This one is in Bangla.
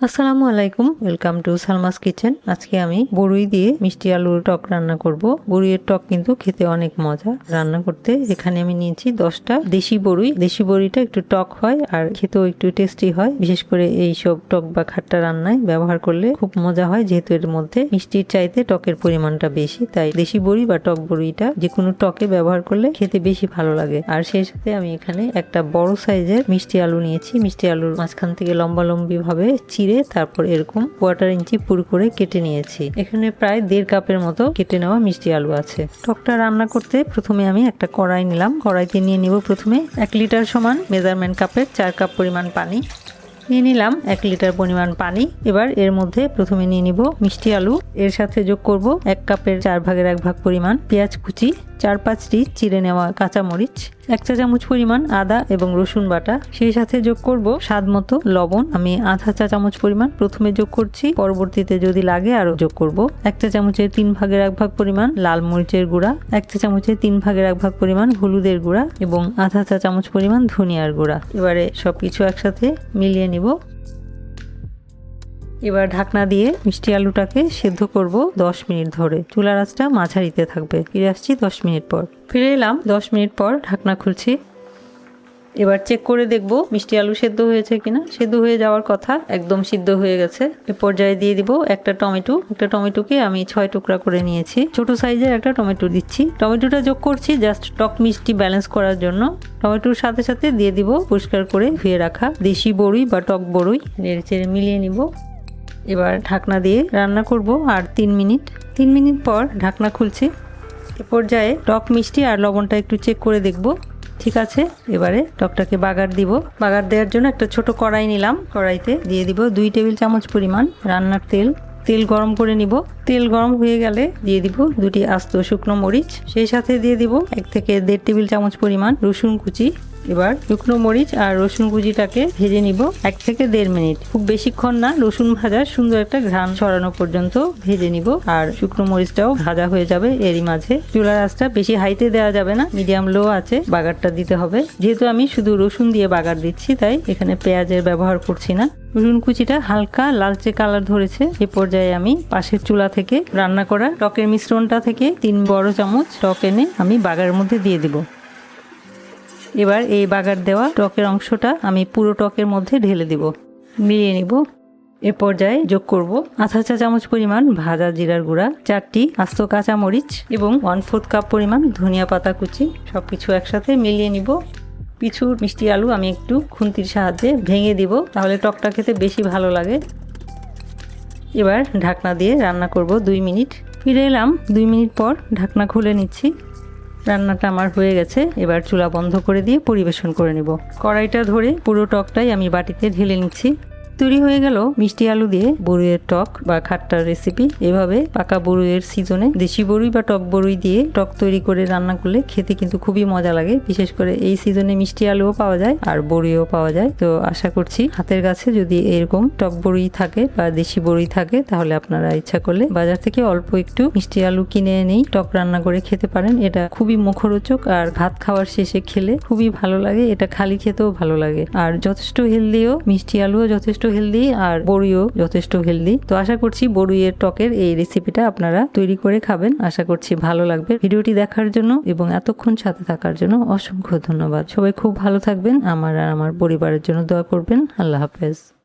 আসসালামু আলাইকুম। ওয়েলকাম টু সালমাস কিচেন আজকে আমি বড়ুই দিয়ে মিষ্টি আলুর টক রান্না করব। বড়ুইয়ের টক কিন্তু খেতে অনেক মজা। রান্না করতে এখানে আমি নিয়েছি দশটা দেশি বড়ুই। দেশি বড়িটা একটু টক হয় আর খেতেও একটু টেস্টি হয়। বিশেষ করে এই সব টক বা খাট্টা রান্নায় ব্যবহার করলে খুব মজা হয়, যেহেতু এর মধ্যে মিষ্টির চাইতে টকের পরিমাণটা বেশি। তাই দেশি বড়ি বা টক বড়িটা যে কোনো টকে ব্যবহার করলে খেতে বেশি ভালো লাগে। আর সেই সাথে আমি এখানে একটা বড় সাইজের মিষ্টি আলু নিয়েছি। মিষ্টি আলুর মাঝখান থেকে লম্বা লম্বি ভাবে চিড়ে তারপর এরকম কোয়ার্টার ইঞ্চি পুর করে কেটে নিয়েছি। এখানে প্রায় দেড় কাপের মতো কেটে নেওয়া মিষ্টি আলু আছে। টকটা রান্না করতে প্রথমে আমি একটা কড়াই নিলাম। কড়াইতে নিয়ে নিব প্রথমে এক লিটার সমান মেজারমেন্ট কাপের চার কাপ পরিমাণ পানি। নিয়ে নিলাম এক লিটার পরিমাণ পানি। এবার এর মধ্যে প্রথমে নিয়ে নিব মিষ্টি আলু। এর সাথে যোগ করব এক কাপের চার ভাগের এক ভাগ পরিমাণ পেঁয়াজ কুচি, চার পাঁচটি চিড়ে নেওয়া কাঁচামরিচ, এক চা চামচ পরিমাণ আদা এবং রসুন বাটা। সেই সাথে যোগ করব স্বাদ মতো লবণ। আমি আধা চা চামচ পরিমাণ প্রথমে যোগ করছি। পরবর্তীতে যদি লাগে আরও যোগ করব। এক চা চামচের তিন ভাগের এক ভাগ পরিমাণ লাল মরিচের গুঁড়া, এক চা চামচের তিন ভাগের এক ভাগ পরিমাণ হলুদের গুঁড়া এবং আধা চা চামচ পরিমাণ ধনিয়ার গুঁড়া। এবারে সবকিছু একসাথে মিলিয়ে নিব। এবার ঢাকনা দিয়ে মিষ্টি আলুটাকে সেদ্ধ করব দশ মিনিট ধরে। চুলার আঁচটা মাঝারিতে থাকবে। ফিরে আসছি দশ মিনিট পর। ফিরে এলাম দশ মিনিট পর ঢাকনা খুলছি। এবার চেক করে দেখব মিষ্টি আলু সেদ্ধ হয়েছে কিনা। সেদ্ধ হয়ে যাওয়ার কথা একদম সিদ্ধ হয়ে গেছে। এ পর্যায়ে দিয়ে দিব একটা টমেটো। একটা টমেটোকে আমি ছয় টুকরা করে নিয়েছি। ছোট সাইজের একটা টমেটো দিচ্ছি। টমেটোটা যোগ করছি জাস্ট টক মিষ্টি ব্যালেন্স করার জন্য। টমেটোর সাথে সাথে দিয়ে দিব পরিষ্কার করে ধুয়ে রাখা দেশি বড়ই বা টক বড়ই। নেড়ে চেড়ে মিলিয়ে নিব। এবার ঢাকনা দিয়ে রান্না করব আর তিন মিনিট। তিন মিনিট পর ঢাকনা খুলছি। এ পর্যায়ে টক মিষ্টি আর লবণটা একটু চেক করে দেখব। ঠিক আছে, এবারে টকটাকে বাগার দিব। বাগার দেওয়ার জন্য একটা ছোট কড়াই নিলাম। কড়াইতে দিয়ে দিব দুই টেবিল চামচ পরিমাণ রান্নার তেল। তেল গরম করে নিব। তেল গরম হয়ে গেলে দিয়ে দিব দুটি আস্ত শুকনো মরিচ। সেই সাথে দিয়ে দিব এক থেকে দেড় টেবিল চামচ পরিমাণ রসুন কুচি। এবার শুকনো মরিচ আর রসুন কুচিটাকে ভেজে নিব এক থেকে দেড় মিনিট। খুব বেশিক্ষণ না, রসুন ভাজার সুন্দর একটা ঘ্রাণ ছড়ানো পর্যন্ত ভেজে নিব। আর শুকনো মরিচটাও ভাজা হয়ে যাবে এরই মাঝে। চুলার আঁচটা বেশি হাইতে দেওয়া যাবে না, মিডিয়াম লো আছে, বাগারটা দিতে হবে। যেহেতু আমি শুধু রসুন দিয়ে বাগার দিচ্ছি, তাই এখানে পেঁয়াজের ব্যবহার করছি না। রসুন কুচিটা হালকা লালচে কালার ধরেছে। এ পর্যায়ে আমি পাশের চুলা থেকে রান্না করা টকের মিশ্রণটা থেকে তিন বড় চামচ টক এনে আমি বাগার মধ্যে দিয়ে দিব। এবার এই বাগার দেওয়া টকের অংশটা আমি পুরো টকের মধ্যে ঢেলে দিব। মিলিয়ে নিব। এ পর্যায়ে যোগ করব আধা চা চামচ পরিমাণ ভাজা জিরার গুঁড়া, চারটি আস্ত কাঁচা মরিচ এবং ওয়ান ফোর্থ কাপ পরিমাণ ধনিয়া পাতা কুচি। সব কিছু একসাথে মিলিয়ে নিব। পিছু মিষ্টি আলু আমি একটু খুন্তির সাহায্যে ভেঙে দিব, তাহলে টকটা খেতে বেশি ভালো লাগে। এবার ঢাকনা দিয়ে রান্না করব দুই মিনিট। ফিরে এলাম, দুই মিনিট পর ঢাকনা খুলে নিচ্ছি। রান্নাটা আমার হয়ে গেছে। এবার চুলা বন্ধ করে দিয়ে পরিবেশন করে নেব। কড়াইটা ধরে পুরো টকটাই আমি বাটিতে ঢেলে নিচ্ছি। তৈরি হয়ে গেল মিষ্টি আলু দিয়ে বড়ুইয়ের টক বা খাট্টার রেসিপি এভাবে পাকা বড়ুইয়ের সিজনে দেশি বড়ুই বা টক বড়ুই দিয়ে টক তৈরি করে রান্না করলে খেতে কিন্তু খুবই মজা লাগে। বিশেষ করে এই সিজনে মিষ্টি আলুও পাওয়া যায় আর বড়িও পাওয়া যায়। তো আশা করছি হাতের কাছে যদি এরকম টক বড়ি থাকে বা দেশি বড়ি থাকে তাহলে আপনারা ইচ্ছা করলে বাজার থেকে অল্প একটু মিষ্টি আলু কিনে এনেই টক রান্না করে খেতে পারেন। এটা খুবই মুখরোচক আর ভাত খাওয়ার শেষে খেলে খুবই ভালো লাগে। এটা খালি খেতেও ভালো লাগে। আর যথেষ্ট হেলদিও মিষ্টি আলুও যথেষ্ট হেলদি আর বড়িও যথেষ্ট হেলদি তো আশা করছি বড়ুইয়ের টকের এই রেসিপিটা আপনারা তৈরি করে খাবেন। আশা করছি ভালো লাগবে। ভিডিওটি দেখার জন্য এবং এতক্ষণ সাথে থাকার জন্য অসংখ্য ধন্যবাদ। সবাই খুব ভালো থাকবেন। আমার আর আমার পরিবারের জন্য দোয়া করবেন। আল্লাহ হাফেজ।